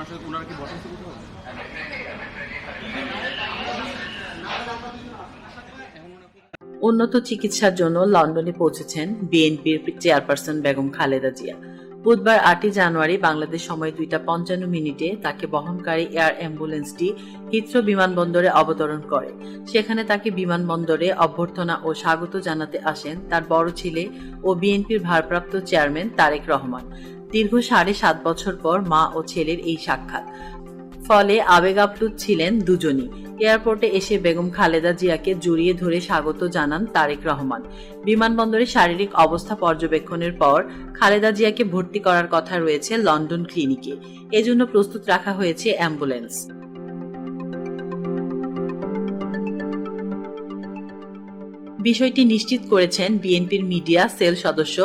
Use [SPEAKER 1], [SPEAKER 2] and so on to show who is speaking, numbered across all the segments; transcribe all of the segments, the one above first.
[SPEAKER 1] ওনার সাথে কি বসে
[SPEAKER 2] উন্নত চিকিৎসার জন্য লন্ডনে পৌঁছেছেন বিএনপির চেয়ারপারসন বেগম খালেদা জিয়া। বুধবার আটই জানুয়ারি বাংলাদেশ সময় দুইটা পঞ্চান্ন মিনিটে তাকে বহনকারী এয়ার অ্যাম্বুলেন্সটি হিথ্রো বিমানবন্দরে অবতরণ করে। সেখানে তাকে বিমানবন্দরে অভ্যর্থনা ও স্বাগত জানাতে আসেন তার বড় ছেলে ও বিএনপির ভারপ্রাপ্ত চেয়ারম্যান তারেক রহমান। দীর্ঘ সাড়ে সাত বছর পর মা ও ছেলের এই সাক্ষাৎ। ফলে আবেগাপ্লুত ছিলেন দুজনই। এয়ারপোর্টে এসে বেগম খালেদা জিয়াকে জড়িয়ে ধরে স্বাগত জানান তারেক রহমান। বিমানবন্দরে শারীরিক অবস্থা পর্যবেক্ষণের পর খালেদা জিয়াকে ভর্তি করার কথা রয়েছে লন্ডন ক্লিনিকে। এজন্য প্রস্তুত রাখা হয়েছে অ্যাম্বুলেন্স। বিষয়টি নিশ্চিত করেছেন বিএনপির মিডিয়া সেল সদস্য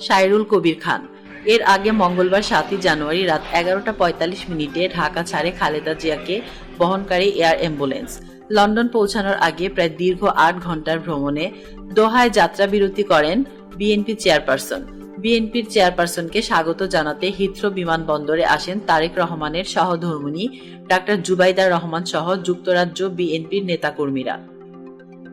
[SPEAKER 2] সাইরুল কবির খান। এর আগে মঙ্গলবার সাতই জানুয়ারি রাত এগারোটা পঁয়তাল্লিশ মিনিটে ঢাকা ছাড়ে খালেদা জিয়াকে বহনকারী এয়ার অ্যাম্বুলেন্স। লন্ডন পৌঁছানোর আগে প্রায় দীর্ঘ আট ঘণ্টার ভ্রমণে দোহায় যাত্রা বিরতি করেন বিএনপি চেয়ারপারসন। বিএনপির চেয়ারপারসনকে স্বাগত জানাতে হিথ্রো বিমানবন্দরে আসেন তারেক রহমানের সহধর্মিণী ডাক্তার জুবাইদা রহমান সহ যুক্তরাজ্য বিএনপির নেতাকর্মীরা।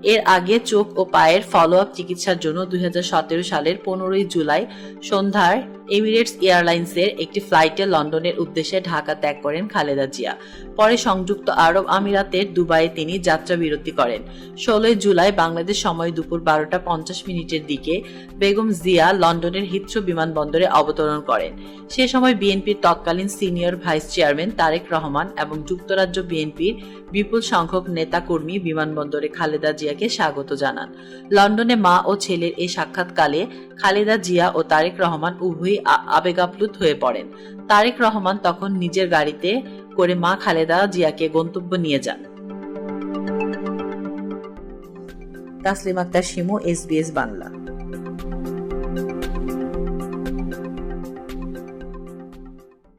[SPEAKER 2] এর আগে চোখ ও পায়ের ফলো আপ চিকিৎসার জন্য দুই হাজার সতেরো সালের পনেরোই জুলাই সন্ধ্যায় এমিরেটস এয়ারলাইন্সের একটি ফ্লাইটে লন্ডনের উদ্দেশ্যে ঢাকা ত্যাগ করেন খালেদা জিয়া। পরে সংযুক্ত আরব আমিরাতের দুবাইয়ে তিনি যাত্রা বিরতি করেন। ষোলোই জুলাই বাংলাদেশ সময় দুপুর বারোটা পঞ্চাশ মিনিটের দিকে বেগম জিয়া লন্ডনের হিথ্রো বিমানবন্দরে অবতরণ করেন। সে সময় বিএনপির তৎকালীন senior vice chairman Tarek Rahman এবং যুক্তরাজ্য বিএনপির বিপুল সংখ্যক নেতাকর্মী বিমানবন্দরে খালেদা জিয়াকে স্বাগত জানান। লন্ডনে মা ও ছেলের এই সাক্ষাৎকালে খালেদা জিয়া ও তারেক রহমান উভয়ই আবেগাপ্লুত হয়ে পড়েন। তারেক রহমান তখন নিজের গাড়িতে করে মা খালেদা জিয়াকে গন্তব্য নিয়ে যান। তাসলিম আক্তার শিমু এসবিএস বাংলা।